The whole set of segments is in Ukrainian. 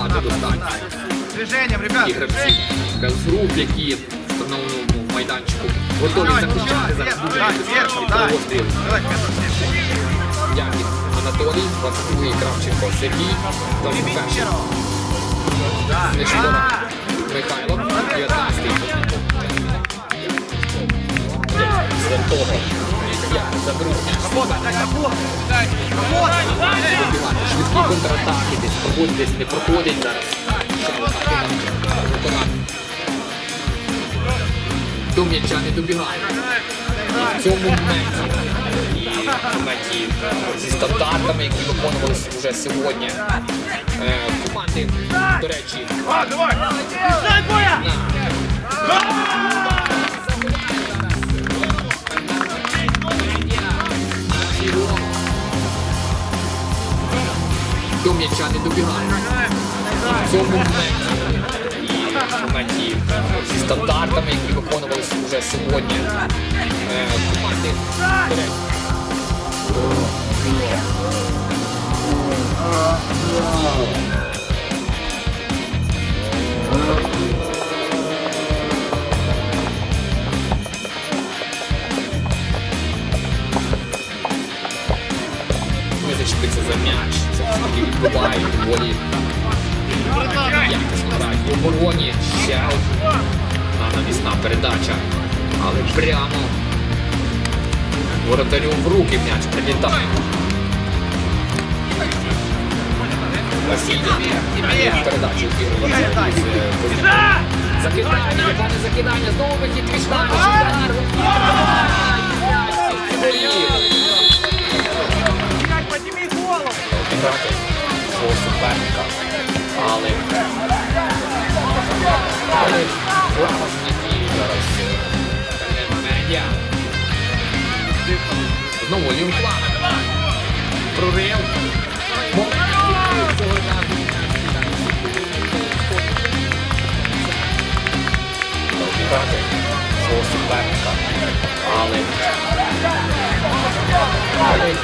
багато достатньо. Движением, ребят, І гравців Белфруп, які в встановленому майданчику готові захищати зараз дуже Петр, Яків Анатолій, 22 Кравченко Сергій, там перший Нещора Михайло, 19-й. Святого. М'яч. Швидкі контратаки десь проходять, десь не проходять зараз. До м'яча не добігає. І в цьому моменті, зі стандартами, які виконувалися вже сьогодні, команди, до речі, на до м'яча не добігає. І в цьому моменті, зі стандартами, які виконувалися вже сьогодні, команди, не зачепиться за м'яч. Відбуває доволі якісно грають в обороні. Ще одна навісна передача. Але прямо. Воротарю в руки м'яч прилітає. Передачу Закидання, яке закидання, знову вихід удар, голову. Свого суперника. Але зараз. Медіа. Знову Лінклан. Прорив. Свого суперника. Але але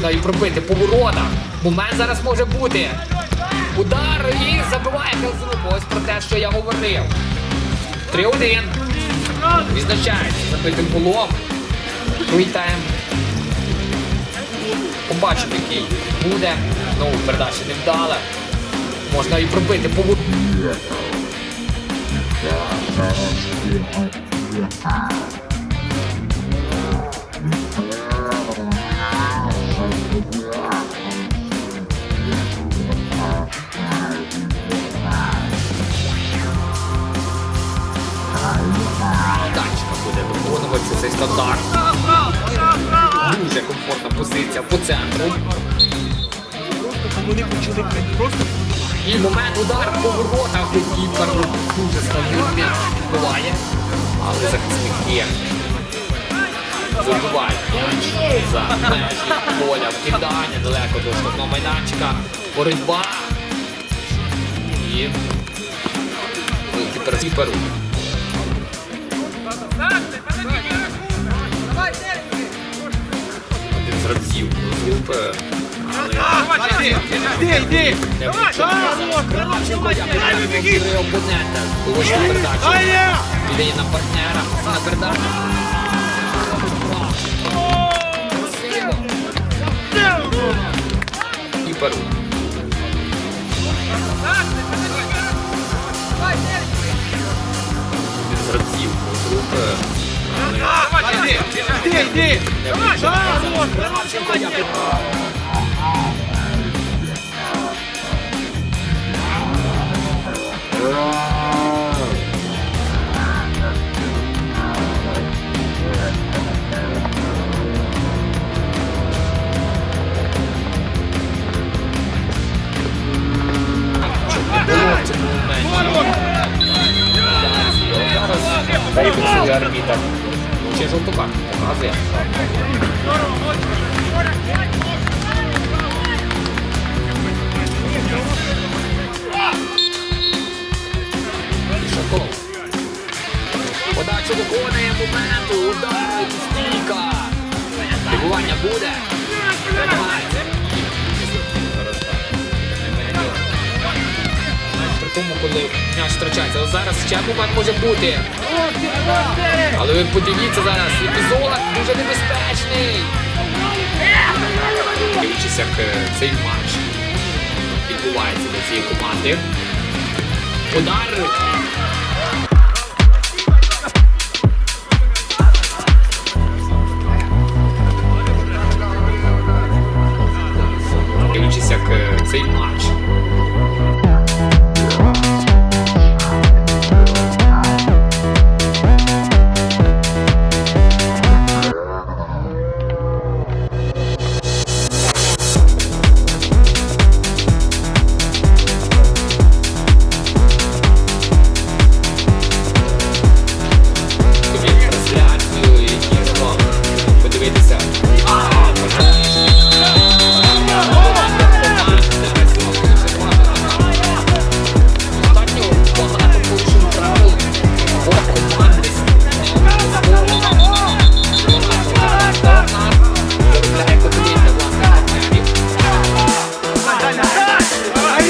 Можна і пробити по воротах. Момент зараз може бути. Удар і забиває Хелзруп. Ось про те, що я говорив. 3-1. Відзначається забитим. Другий тайм. Побачимо, який буде. Ну, передача не вдала. Можна і пробити по воротах. Цей стандарт. Дуже комфортна позиція по центру. Вони почали просто І момент удар по воротах кіпер дуже стабільний буває. Але захисники забивають м'яч за межі поля вкидання далеко до штрафного майданчика. Боротьба. І кіпер кіперу. Гравців групи. Іди, іди! Не як опонента. Влучна передача. Ай-я! На. Красиво. Кіперу. Один групи. Іди, іди, Давай, давай, давай, давай, як Удар стійка. Буде. При тому, коли втрачається. Зараз ще момент може бути. Але ви подивіться зараз, епізод дуже небезпечний. Дивлячись, як е, цей матч відбувається для цієї команди. Удар. Як е, цей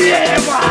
І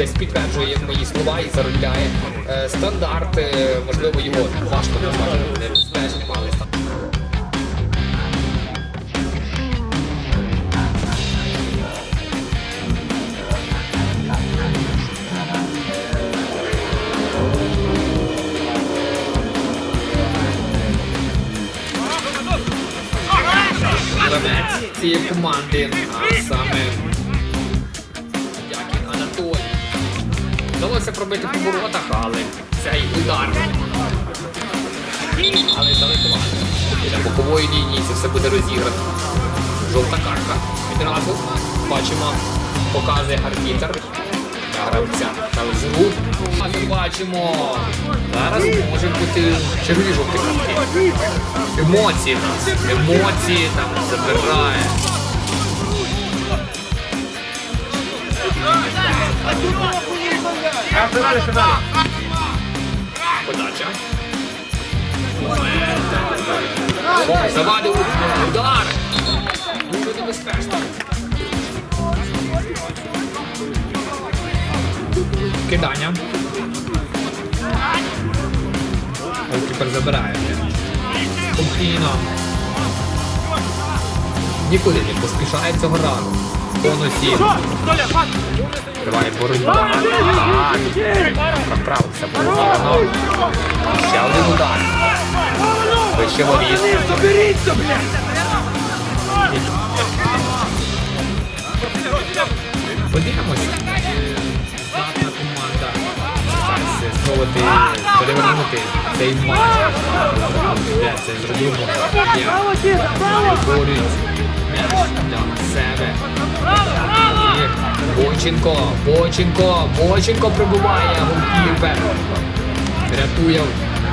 десь підтверджує мої слова і заробляє. Е, стандарт, можливо, його важко назвати небезпечним, але стандарт. Цієї команди, а саме Вдалося пробити по воротах, але цей удар. Але далекувато. Біля бокової лінії це все буде розіграно. Жовта картка. Відразу бачимо, показує арбітер. Гравця Калзру. А ми бачимо. Зараз може бути червоні жовті картки. Емоції нас. Емоції там забирає. Подача. Завадив удар. Дуже небезпечно. Кидання. Голкіпер забирає. Спокійно. Нікуди не поспішає цього разу. Бонусі. Триває боротьба. Проправився позиційно. Ще один удар. Вище воріт. Подивимося. Здатна команда. Спробувати перевернути цей матч. Це зробив? Є. М'яч для себе. Боченко, Боченко, Боченко прибуває голкіпер. Рятує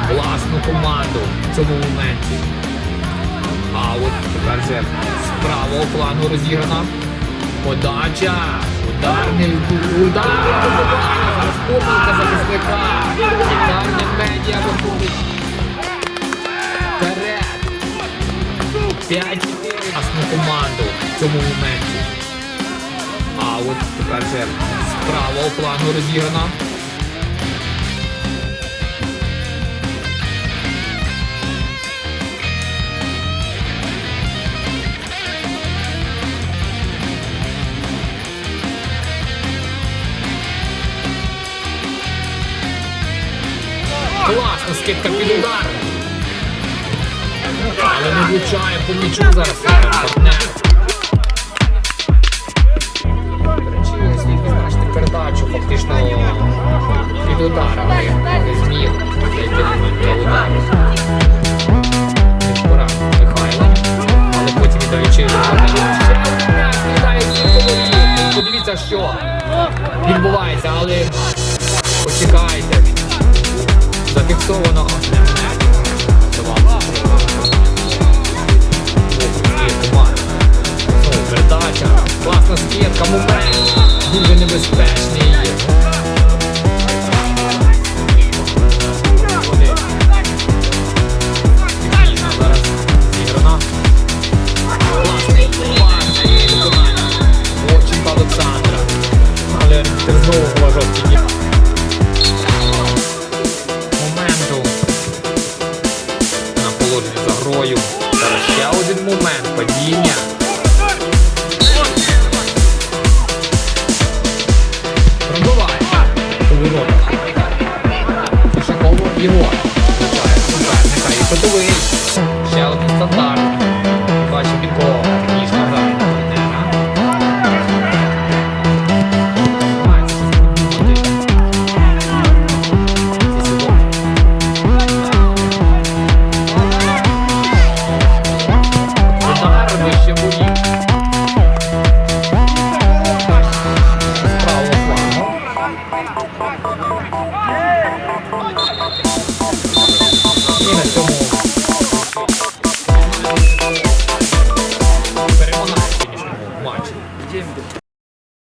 власну команду в цьому моменті. А от тепер вже з правого плану розіграна. Подача. Ударний удар. Зараз помилка захисника. Вітальне медіа виходить. Вперед. 5-4 власну команду в цьому моменті. А от тепер вже з правого плану розіграна. Класна скидка під удар. Але не влучає по м'ячу зараз речі, слід відзначити передачу фактично під удар, але не зміг зайти до удару. Але потім віддаючи Подивіться, що відбувається, але почекайте. Зафіксовано. задача Класно з діткам умеч Дуже небезпечний Моменту на полотні за грою. Та ще один момент падіння. you want.